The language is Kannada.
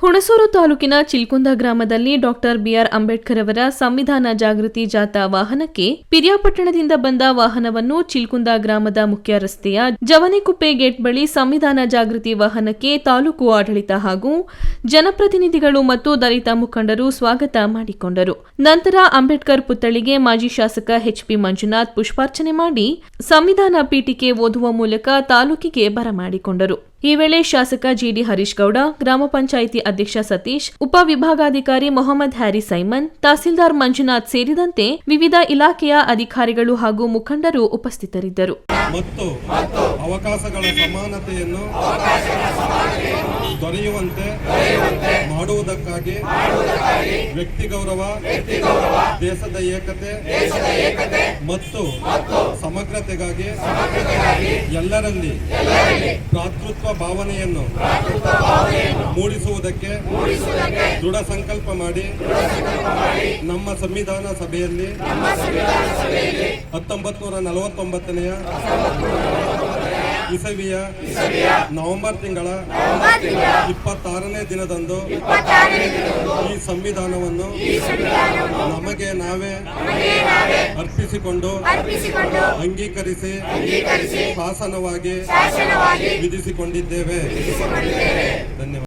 ಹುಣಸೂರು ತಾಲೂಕಿನ ಚಿಲ್ಕುಂದ ಗ್ರಾಮದಲ್ಲಿ ಡಾಕ್ಟರ್ ಬಿಆರ್ ಅಂಬೇಡ್ಕರ್ ಅವರ ಸಂವಿಧಾನ ಜಾಗೃತಿ ಜಾಥಾ ವಾಹನಕ್ಕೆ ಪಿರಿಯಾಪಟ್ಟಣದಿಂದ ಬಂದ ವಾಹನವನ್ನು ಚಿಲ್ಕುಂದ ಗ್ರಾಮದ ಮುಖ್ಯ ರಸ್ತೆಯ ಜವನಿಕುಪ್ಪೆ ಗೇಟ್ ಬಳಿ ಸಂವಿಧಾನ ಜಾಗೃತಿ ವಾಹನಕ್ಕೆ ತಾಲೂಕು ಆಡಳಿತ ಹಾಗೂ ಜನಪ್ರತಿನಿಧಿಗಳು ಮತ್ತು ದಲಿತ ಮುಖಂಡರು ಸ್ವಾಗತ ಮಾಡಿಕೊಂಡರು. ನಂತರ ಅಂಬೇಡ್ಕರ್ ಪುತ್ಥಳಿಗೆ ಮಾಜಿ ಶಾಸಕ ಎಚ್ಪಿ ಮಂಜುನಾಥ್ ಪುಷ್ಪಾರ್ಚನೆ ಮಾಡಿ ಸಂವಿಧಾನ ಪೀಠಿಕೆ ಓದುವ ಮೂಲಕ ತಾಲೂಕಿಗೆ ಬರಮಾಡಿಕೊಂಡರು. ಈ ವೇಳೆ ಶಾಸಕ ಜಿಡಿ ಹರೀಶ್ ಗೌಡ ಗ್ರಾಮ ಪಂಚಾಯಿತಿ ಅಧ್ಯಕ್ಷ ಸತೀಶ್, ಉಪವಿಭಾಗಾಧಿಕಾರಿ ಮೊಹಮ್ಮದ್ ಹ್ಯಾರಿ ಸೈಮನ್, ತಹಸೀಲ್ದಾರ್ ಮಂಜುನಾಥ್ ಸೇರಿದಂತೆ ವಿವಿಧ ಇಲಾಖೆಯ ಅಧಿಕಾರಿಗಳು ಹಾಗೂ ಮುಖಂಡರು ಉಪಸ್ಥಿತರಿದ್ದರು. ಮತ್ತು ಅವಕಾಶಗಳ ಸಮಾನತೆಯನ್ನು ದೊರೆಯುವಂತೆ ಮಾಡುವುದಕ್ಕಾಗಿ ವ್ಯಕ್ತಿ ಗೌರವ ದೇಶದ ಏಕತೆ ಮತ್ತು ಸಮಗ್ರತೆಗಾಗಿ ಎಲ್ಲರಲ್ಲಿ ಭ್ರಾತೃತ್ವ ಭಾವನೆಯನ್ನು ಮೂಡಿಸುವುದಕ್ಕೆ ದೃಢ ಸಂಕಲ್ಪ ಮಾಡಿ ನಮ್ಮ ಸಂವಿಧಾನ ಸಭೆಯಲ್ಲಿ ಹತ್ತೊಂಬತ್ತು ನೂರ ನಲವತ್ತೊಂಬತ್ತನೆಯ ಇಸವಿಯ ನವೆಂಬರ್ ತಿಂಗಳ ಇಪ್ಪತ್ತಾರನೇ ದಿನದಂದು ಈ ಸಂವಿಧಾನವನ್ನು ನಮಗೆ ನಾವೇ ಅರ್ಪಿಸಿಕೊಂಡು ಅಂಗೀಕರಿಸಿ ಅಂಗೀಕರಿಸಿ ಶಾಸನವಾಗಿ ವಿಧಿಸಿಕೊಂಡಿದ್ದೇವೆ. ಧನ್ಯವಾದ.